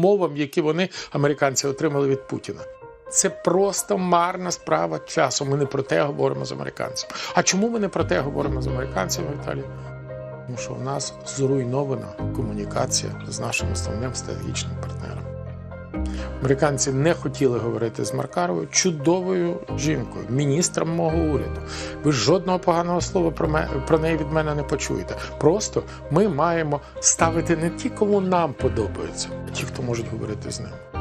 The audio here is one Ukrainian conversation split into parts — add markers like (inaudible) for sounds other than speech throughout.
умовам, які вони, американці, отримали від Путіна. Це просто марна справа часу. Ми не про те говоримо з американцями. А чому ми не про те говоримо з американцями, Віталій? Тому що в нас зруйнована комунікація з нашим основним стратегічним партнером. Американці не хотіли говорити з Маркаровою, чудовою жінкою, міністром мого уряду. Ви жодного поганого слова про, ме, про неї від мене не почуєте. Просто ми маємо ставити не ті, кому нам подобається, а ті, хто можуть говорити з ними.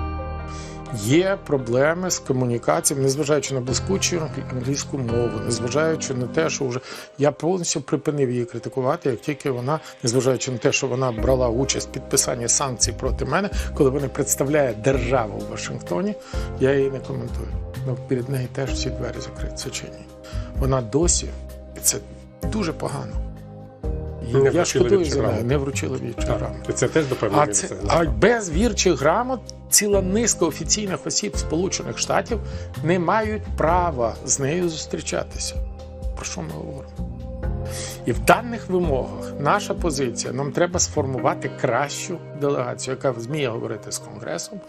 Є проблеми з комунікацією, незважаючи на блискучу англійську мову, незважаючи на те, що вже я повністю припинив її критикувати, як тільки вона, незважаючи на те, що вона брала участь в підписанні санкцій проти мене, коли вона представляє державу в Вашингтоні, я її не коментую. Ну, перед нею теж всі двері закриті зачинені. Вона досі, і це дуже погано. Не я шкодую за грамоту. не вручили вірчу грамоту. Це теж до певної А міри це а без вірчих грамот ціла низка офіційних осіб Сполучених Штатів не мають права з нею зустрічатися. Про що ми говоримо? І в даних вимогах наша позиція нам треба сформувати кращу делегацію, яка вміє говорити з конгресом,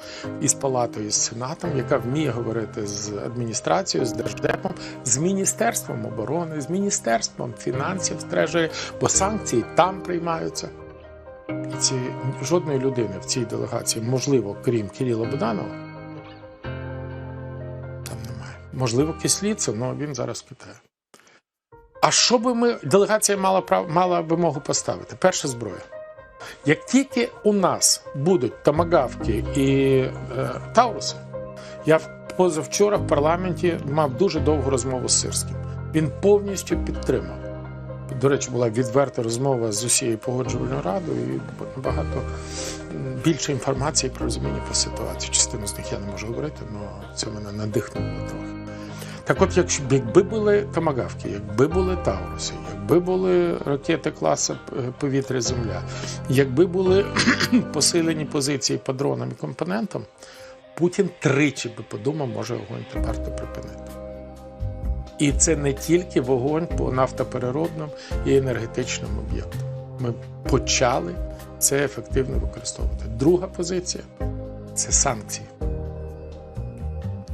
із палатою, і з сенатом, яка вміє говорити з адміністрацією, з держдепом, з міністерством оборони, з міністерством фінансів, з трежері, бо санкції там приймаються. І ці жодної людини в цій делегації, можливо, крім Кирила Буданова, там немає. Можливо, Кисліця, але він зараз в. А що би ми делегація мала прав мала вимогу поставити? Перша зброя. Як тільки у нас будуть томагавки і е, Тауруси, я позавчора в парламенті мав дуже довгу розмову з Сирським. Він повністю підтримав. До речі, була відверта розмова з усією погоджувальною радою і набагато більше інформації про розуміння по ситуації. Частину з них я не можу говорити, але це мене надихнуло трохи. Так от, якби були томагавки, якби були Тауруси, якби були ракети класу е, повітря-земля, якби були (clears throat) посилені позиції по дронам і компонентам, Путін тричі би подумав, може вогонь тепер то припинити. І це не тільки вогонь по нафтопереробним і енергетичним об'єктам. Ми почали це ефективно використовувати. Друга позиція це санкції.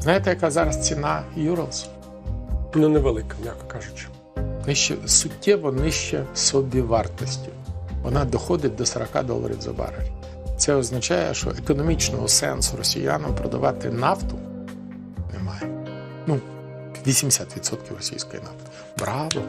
Знаєте, яка зараз ціна Юралс? ну невелика, м'яко кажучи. Нижче, суттєво нижче собівартості. Вона доходить до 40 доларів за барель. Це означає, що економічного сенсу росіянам продавати нафту немає. Ну, 80% російської нафти. Браво!